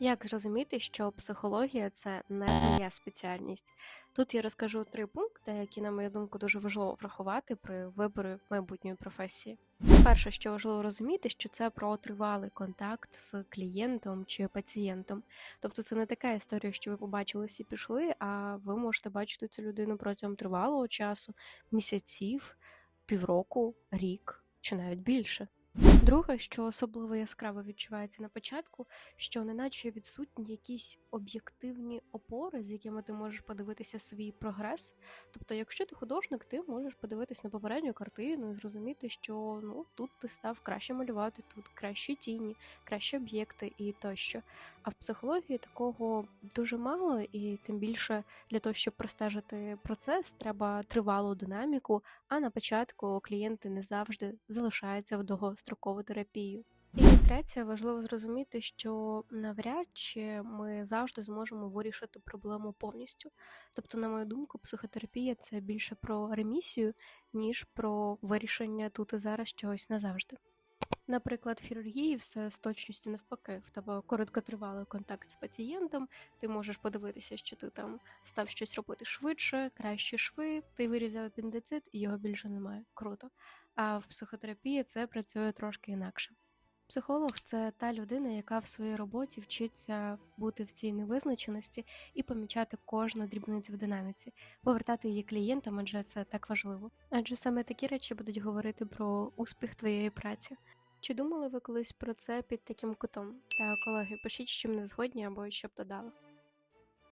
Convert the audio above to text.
Як зрозуміти, що психологія це не твоя спеціальність? Тут я розкажу три пункти, які, на мою думку, дуже важливо врахувати при виборі майбутньої професії. Перше, що важливо розуміти, що це про тривалий контакт з клієнтом чи пацієнтом. Тобто це не така історія, що ви побачились і пішли, а ви можете бачити цю людину протягом тривалого часу, місяців, півроку, рік чи навіть більше. Друге, що особливо яскраво відчувається на початку, що неначе відсутні якісь об'єктивні опори, з якими ти можеш подивитися свій прогрес. Тобто, якщо ти художник, ти можеш подивитись на попередню картину і зрозуміти, що ну тут ти став краще малювати, тут кращі тіні, кращі об'єкти і тощо. А в психології такого дуже мало, і тим більше для того, щоб простежити процес, треба тривалу динаміку. А на початку клієнти не завжди залишаються в довгострокову терапію. І третє, важливо зрозуміти, що навряд чи ми завжди зможемо вирішити проблему повністю. Тобто, на мою думку, психотерапія це більше про ремісію, ніж про вирішення тут і зараз чогось назавжди. Наприклад, в хірургії все з точністю навпаки. В тебе короткотривалий контакт з пацієнтом, ти можеш подивитися, що ти там став щось робити швидше, кращі шви, ти вирізав апендицит і його більше немає. Круто. А в психотерапії це працює трошки інакше. Психолог це та людина, яка в своїй роботі вчиться бути в цій невизначеності і помічати кожну дрібницю в динаміці, повертати її клієнтам, адже це так важливо. Адже саме такі речі будуть говорити про успіх твоєї праці. Чи думали ви колись про це під таким кутом? Та колеги, пишіть, що не згодні або що б додали.